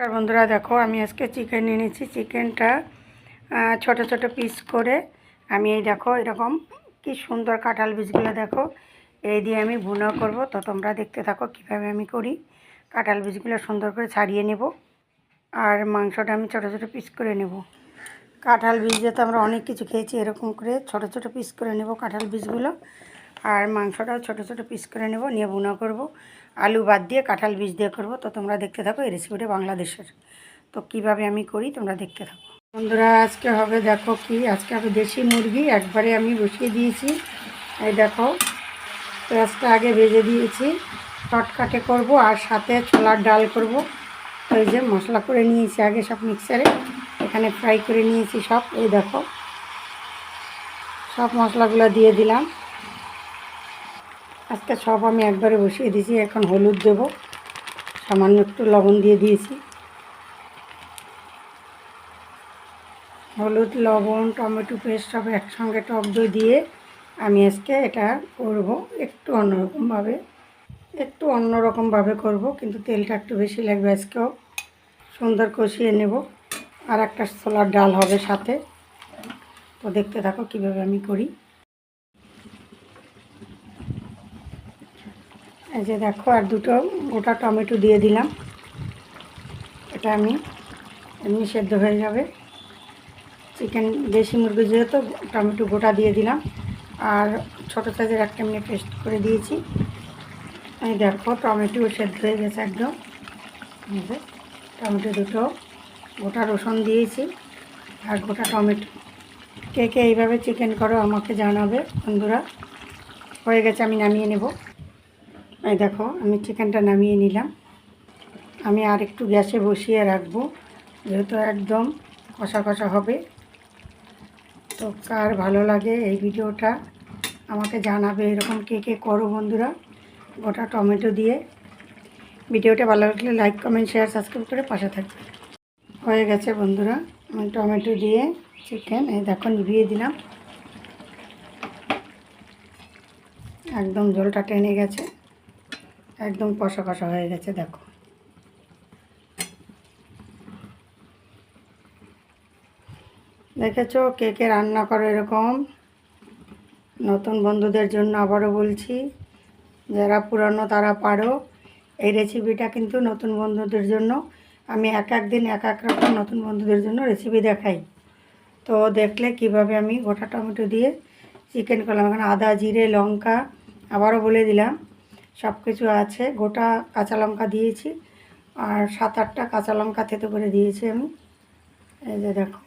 আর বন্ধুরা, দেখো আমি আজকে চিকেন এনেছি চিকেনটা ছোট ছোট পিস করে আমি এই দেখো এরকম কি সুন্দর কাঁঠাল বীজগুলো দেখো। এই দিয়ে আমি ভুনো করব। তো তোমরা দেখতে থাকো কীভাবে আমি করি। কাঁঠাল বীজগুলো সুন্দর করে ছাড়িয়ে নেব আর মাংসটা আমি ছোট ছোট পিস করে নেব। কাঁঠাল বীজ তো আমরা অনেক কিছু খেয়েছি, এরকম করে ছোট ছোট পিস করে নেব কাঁঠাল বীজগুলো। আর মাংসটাও ছোট ছোট পিস করে নেব, নিয়ে ভুনো করব। আলু বাদ দিয়ে, কাঁঠাল বীজ দিয়ে করব। তো তোমরা দেখতে থাকো এই রেসিপিটা বাংলাদেশের। তো কীভাবে আমি করি তোমরা দেখতে থাকো। বন্ধুরা, আজকে হবে দেখো কি? আজকে হবে দেশি মুরগি। একবারে আমি বসিয়ে দিয়েছি। এই দেখো, পেঁয়াজটা আগে ভেজে দিয়েছি। চটকাটে করব আর সাথে ছোলার ডাল করব। ওই যে মশলা করে নিয়েছি আগে সব মিক্সারে এখানে ফ্রাই করে নিয়েছি সব। এই দেখো, সব মশলাগুলো দিয়ে দিলাম। আজকে সব আমি একবারে বসিয়ে দিয়েছি, এখন হলুদ দেব। সামান্য একটু লবণ দিয়ে দিয়েছি। হলুদ, লবণ, টমেটো পেস্ট সব একসঙ্গে টক দই দিয়ে আমি আজকে এটা করব একটু অন্যরকমভাবে। একটু অন্যরকমভাবে করব, কিন্তু তেলটা একটু বেশি লাগবে আজকেও। সুন্দর কষিয়ে নেব। আর একটা ছোলার ডাল হবে সাথে। তো দেখতে থাকো কীভাবে আমি করি। এই যে দেখো, আর দুটো গোটা টমেটো দিয়ে দিলাম। এটা আমি এমনি সেদ্ধ হয়ে যাবে। চিকেন, দেশি মুরগি যেহেতু, টমেটো গোটা দিয়ে দিলাম। আর ছোটো সাইজের একটা এমনি পেস্ট করে দিয়েছি। এই দেখো, টমেটো সেদ্ধ হয়ে গেছে একদম। টমেটো দুটো গোটা রসুন দিয়েছি। আর গোটা টমেটো, কে কে এইভাবে চিকেন করো আমাকে জানাবে, বন্ধুরা। হয়ে গেছে, আমি নামিয়ে নেব। এই দেখো, আমি চিকেনটা নামিয়ে নিলাম। আমি আর একটু গ্যাসে বসিয়ে রাখব, যেহেতু একদম কষা কষা হবে। তো কার ভালো লাগে এই ভিডিওটা, আমাকে জানাবে এরকম কে কে করো বন্ধুরা, গোটা টমেটো দিয়ে। ভিডিওটা ভালো লাগলে লাইক কমেন্ট শেয়ার সাবস্ক্রাইব করে পাশে থাকবে। হয়ে গেছে বন্ধুরা, আমি টমেটো দিয়ে চিকেন এই দেখো নিভিয়ে দিলাম। একদম জলটা টেনে গেছে। একদম কষা কষা হয়ে গেছে, দেখো। দেখেছ কে কে রান্না করো এরকম? নতুন বন্ধুদের জন্য আবারও বলছি, যারা পুরানো তারা পারো। এই রেসিপিটা কিন্তু নতুন বন্ধুদের জন্য, আমি এক এক দিন এক এক রকম নতুন বন্ধুদের জন্য রেসিপি দেখাই। তো দেখলে কীভাবে আমি গোটা টমেটো দিয়ে চিকেন করলাম, এখানে আদা, জিরে, লঙ্কা, আবারও বলে দিলাম। সব কিছু আছে। গোটা কাঁচা লঙ্কা দিয়েছি। আর সাত আটটা কাঁচা লঙ্কা থেতো করে দিয়েছি আমি। এই যে দেখো।